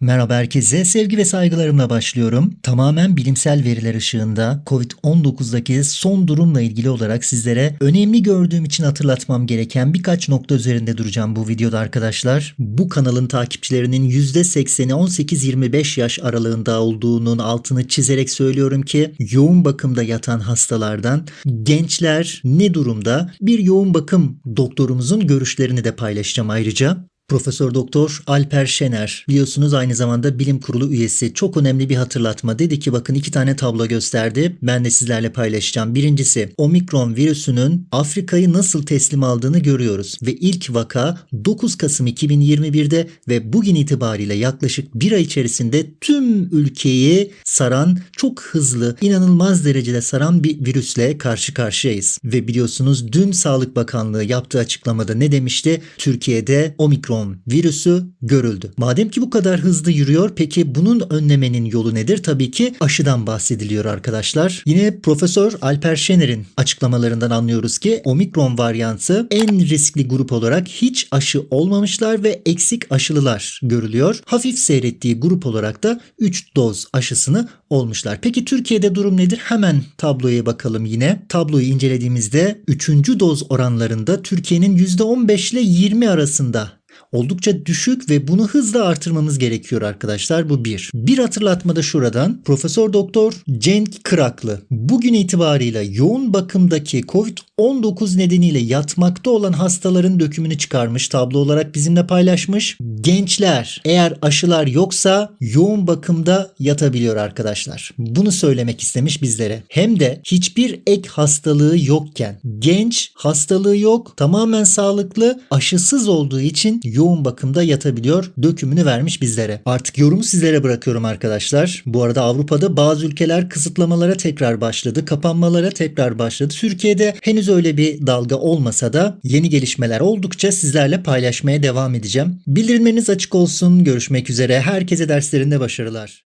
Merhaba herkese. Sevgi ve saygılarımla başlıyorum. Tamamen bilimsel veriler ışığında COVID-19'daki son durumla ilgili olarak sizlere önemli gördüğüm için hatırlatmam gereken birkaç nokta üzerinde duracağım bu videoda arkadaşlar. Bu kanalın takipçilerinin %80'i 18-25 yaş aralığında olduğunun altını çizerek söylüyorum ki yoğun bakımda yatan hastalardan gençler ne durumda? Bir yoğun bakım doktorumuzun görüşlerini de paylaşacağım ayrıca. Profesör Doktor Alper Şener biliyorsunuz aynı zamanda bilim kurulu üyesi. Çok önemli bir hatırlatma. Dedi ki bakın iki tane tablo gösterdi. Ben de sizlerle paylaşacağım. Birincisi omikron virüsünün Afrika'yı nasıl teslim aldığını görüyoruz. Ve ilk vaka 9 Kasım 2021'de ve bugün itibariyle yaklaşık bir ay içerisinde tüm ülkeyi saran çok hızlı inanılmaz derecede saran bir virüsle karşı karşıyayız. Ve biliyorsunuz dün Sağlık Bakanlığı yaptığı açıklamada ne demişti? Türkiye'de omikron virüsü görüldü. Madem ki bu kadar hızlı yürüyor peki bunun önlemenin yolu nedir? Tabii ki aşıdan bahsediliyor arkadaşlar. Yine Profesör Alper Şener'in açıklamalarından anlıyoruz ki omikron varyantı en riskli grup olarak hiç aşı olmamışlar ve eksik aşılılar görülüyor. Hafif seyrettiği grup olarak da 3 doz aşısını olmuşlar. Peki Türkiye'de durum nedir? Hemen tabloya bakalım yine. Tabloyu incelediğimizde 3. doz oranlarında Türkiye'nin %15 ile 20 arasında oldukça düşük ve bunu hızla artırmamız gerekiyor arkadaşlar. Bu bir. Bir hatırlatma da şuradan. Profesör Doktor Cenk Kıraklı bugün itibarıyla yoğun bakımdaki COVID-19 nedeniyle yatmakta olan hastaların dökümünü çıkarmış. Tablo olarak bizimle paylaşmış. Gençler eğer aşılar yoksa yoğun bakımda yatabiliyor arkadaşlar. Bunu söylemek istemiş bizlere. Hem de hiçbir ek hastalığı yokken genç hastalığı yok tamamen sağlıklı aşısız olduğu için yoğun bakımda yatabiliyor. Dökümünü vermiş bizlere. Artık yorumu sizlere bırakıyorum arkadaşlar. Bu arada Avrupa'da bazı ülkeler kısıtlamalara tekrar başladı. Kapanmalara tekrar başladı. Türkiye'de henüz öyle bir dalga olmasa da yeni gelişmeler oldukça sizlerle paylaşmaya devam edeceğim. Bildirimleriniz açık olsun. Görüşmek üzere. Herkese derslerinde başarılar.